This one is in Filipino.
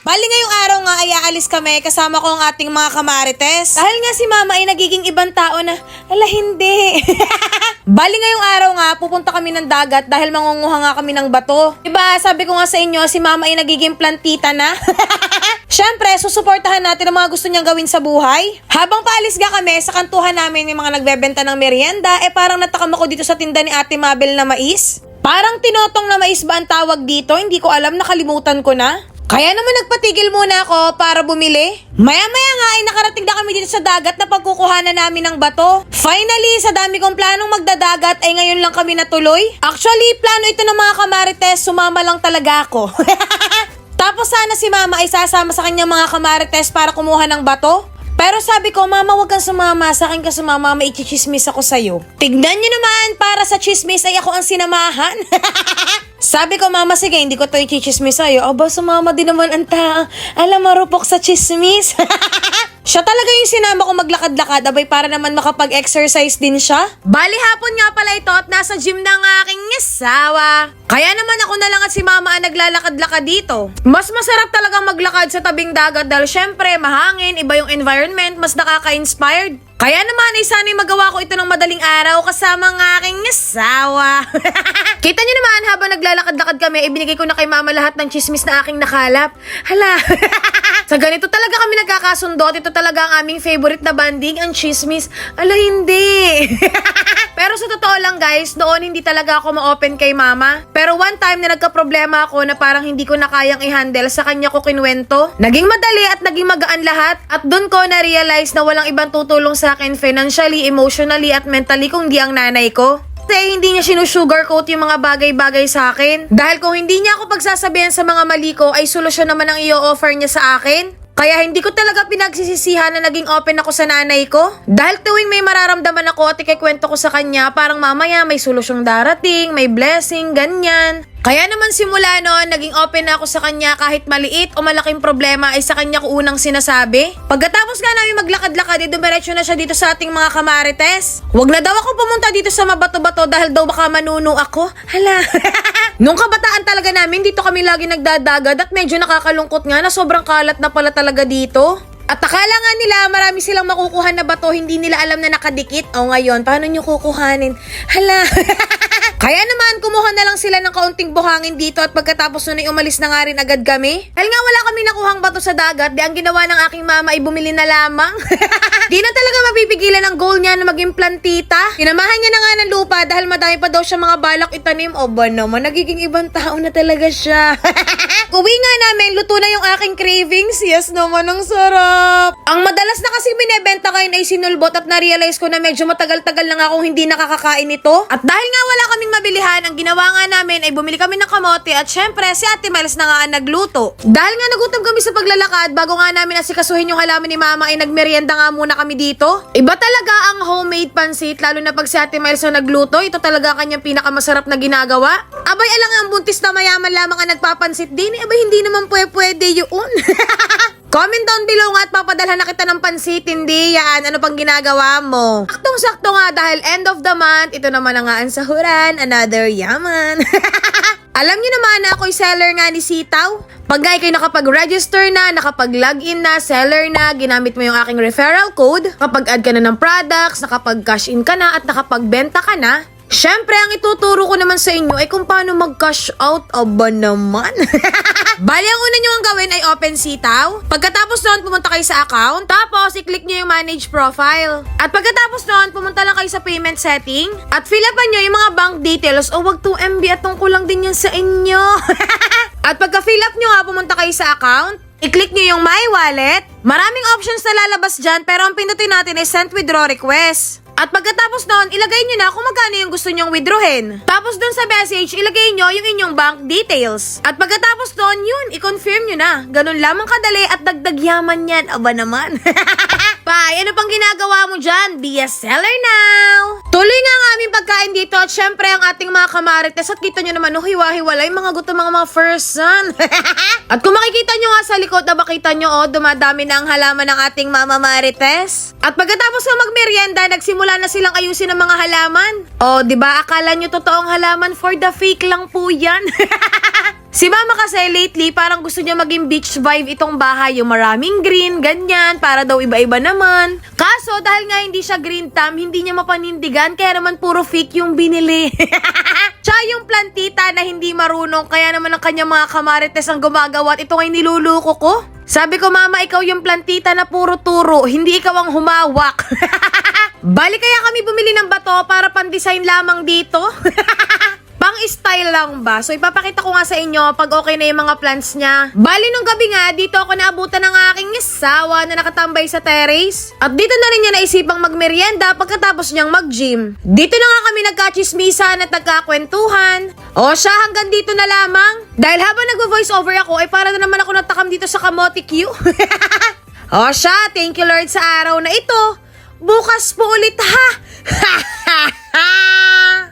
Bali ngayong araw nga ay aalis kami kasama ko ang ating mga kamarites. Dahil nga si mama ay nagiging ibang tao na, ala hindi. Bali ngayong araw nga, pupunta kami ng dagat dahil mangunguha nga kami ng bato. Diba, sabi ko nga sa inyo, si mama ay nagiging plantita na. Siyempre, susuportahan natin ang mga gusto niyang gawin sa buhay. Habang paalis nga kami, sa kantuhan namin yung mga nagbebenta ng merienda, eh parang natakam ako dito sa tinda ni Ate Mabel na mais. Parang tinotong na mais ba ang tawag dito? Hindi ko alam, nakalimutan ko na. Kaya naman nagpatigil muna ako para bumili. Maya-maya nga ay nakarating na kami dito sa dagat na pagkukuhanan namin ng bato. Finally, sa dami kong planong magdadagat ay ngayon lang kami natuloy. Actually, plano ito ng mga kamarites, sumama lang talaga ako. Tapos sana si mama ay sasama sa kanyang mga kamarites para kumuha ng bato. Pero sabi ko, mama, wag kang sumama. Sa akin ka sumama, may chichismis ako sa'yo. Tignan nyo naman, para sa chismis ay ako ang sinamahan. sabi ko, mama, sige, hindi ko to i-chismis sa'yo. Aba, sumama din naman ang tao. Alam, marupok sa chismis. Siya talaga yung sinama ko maglakad-lakad, abay para naman makapag-exercise din siya. Bali hapon nga pala ito at nasa gym na ang aking asawa. Kaya naman ako na lang at si mama ang naglalakad-lakad dito. Mas masarap talagang maglakad sa tabing dagat dahil syempre mahangin, iba yung environment, mas nakaka-inspired. Kaya naman ay sana'y magawa ko ito ng madaling araw kasama ng aking asawa. Kita niyo naman habang naglalakad-lakad kami, ibinigay ko na kay mama lahat ng chismis na aking nakalap. Hala. Sa ganito talaga kami nagkakasundo at ito talaga ang aming favorite na banding, ang chismis. Ala, hindi. Pero sa totoo lang guys, noon hindi talaga ako ma-open kay mama. Pero one time na nagka-problema ako na parang hindi ko na kayang i-handle, sa kanya ko kinwento. Naging madali at naging magaan lahat. At doon ko na-realize na walang ibang tutulong sa akin financially, emotionally at mentally kung di ang nanay ko. Kasi hindi niya sinusugarcoat yung mga bagay-bagay sa akin. Dahil kung hindi niya ako pagsasabihan sa mga mali ko, ay solusyon naman ang i-offer niya sa akin. Kaya hindi ko talaga pinagsisisihan na naging open ako sa nanay ko. Dahil tuwing may mararamdaman ako at ikikwento ko sa kanya, parang mamaya may solusyong darating, may blessing, ganyan. Kaya naman simula noon, naging open na ako sa kanya kahit maliit o malaking problema ay sa kanya ko unang sinasabi. Pagkatapos nga namin maglakad-lakad, eh, dumiretso na siya dito sa ating mga kamarites. Huwag na daw ako pumunta dito sa mabato-bato dahil daw baka manuno ako. Hala. Nung kabataan talaga namin, dito kami lagi nagdadagad at medyo nakakalungkot nga na sobrang kalat na pala talaga dito. At akala nga nila marami silang makukuha na bato, hindi nila alam na nakadikit. O ngayon, paano nyo kukuhanin? Hala. Kaya naman, kumuha na lang sila ng kaunting buhangin dito at pagkatapos nun ay umalis na nga rin agad kami. Dahil nga wala kami nakuhang bato sa dagat, di ang ginawa ng aking mama ay bumili na lamang. di na talaga mapipigilan ang goal niya na maging plantita. Tinamahan niya na nga ng lupa dahil madami pa daw siya mga balak itanim. O ba naman, nagiging ibang tao na talaga siya. Uwi nga namin, luto na yung aking cravings. Yes naman, ang sarap. Ang madalas na kasi binebenta ngayon ay sinulbot at na-realize ko na medyo matagal-tagal na nga akong hindi nakakakain ito. At dahil nga wala kaming mabilihan, ang ginawa nga namin ay bumili kami ng kamote at syempre si Ate Miles na nga ang nagluto. Dahil nga nagutom kami sa paglalakad, bago nga namin asikasuhin yung halaman ni Mama ay nagmerienda nga muna kami dito. Iba talaga ang homemade pansit, lalo na pag si Ate Miles ang nagluto, ito talaga kanyang pinakamasarap na ginagawa. Abay, alang ang buntis na mayaman lamang ang nagpapansit din, abay hindi naman pwede yun. Comment down below nga at papadalhan na kita ng pansit, hindi yan. Ano pang ginagawa mo? Saktong-sakto nga dahil end of the month, ito naman na nga ang sahuran, another yaman. Alam niyo naman na ako'y seller nga ni Sitaw. Pag nga kayo nakapag-register na, nakapag-login na, seller na, ginamit mo yung aking referral code, kapag add ka na ng products, nakapag-cash in ka na, at nakapagbenta ka na, Siyempre, ang ituturo ko naman sa inyo ay kung paano mag-cash out. Aba naman. Bali, ang una nyo ang gawin ay open sitaw. Pagkatapos noon, pumunta kayo sa account. Tapos, i-click nyo yung manage profile. At pagkatapos noon, pumunta lang kayo sa payment setting. At fill upan nyo yung mga bank details. O, wag 2 MB at tungkol lang din yan sa inyo. at pagka-fill up nyo nga, pumunta kayo sa account. I-click nyo yung My Wallet. Maraming options na lalabas dyan, pero ang pindutin natin ay Send Withdraw Request. At pagkatapos noon, ilagay nyo na kung magkano yung gusto nyong withdrawin. Tapos dun sa message, ilagay nyo yung inyong bank details. At pagkatapos noon, yun, i-confirm nyo na. Ganun lamang kadali at dagdag yaman yan. Aba naman. Pai, ano pang ginagawa mo dyan? Be a seller now! Tuloy nga ang aming pagkain dito at syempre ang ating mga kamarites at kita nyo naman, oh, hiwa-hiwalay mga gusto mga mga first son. at kung makikita nyo nga sa likod na makita nyo, oh, dumadami na ang halaman ng ating mama marites. At pagkatapos ng magmerienda, nagsimula na silang ayusin ang mga halaman. Oh, di ba akala nyo totoong halaman for the fake lang po yan? Si mama kasi lately parang gusto niya maging beach vibe itong bahay, yung maraming green, ganyan, para daw iba-iba naman. Kaso dahil nga hindi siya green thumb, hindi niya mapanindigan, kaya naman puro fake yung binili. Tsaka yung plantita na hindi marunong, kaya naman ang kanyang mga kamarites ang gumagawa at ito ay niluluko ko. Sabi ko, mama, ikaw yung plantita na puro turo, hindi ikaw ang humawak. Bali kaya kami bumili ng bato para pan-design lamang dito. Style lang ba? So ipapakita ko nga sa inyo pag okay na yung mga plants niya. Bali nung gabi nga, dito ako naabutan ng aking isawa na nakatambay sa terrace. At dito na rin niya naisipang magmerienda pagkatapos niyang mag-gym. Dito na nga kami nagkachismisan at nagkakwentuhan. O siya, hanggang dito na lamang. Dahil habang nagvo-voice over ako, ay para na naman ako natakam dito sa Kamote Q. o siya, thank you Lord sa araw na ito. Bukas po ulit ha!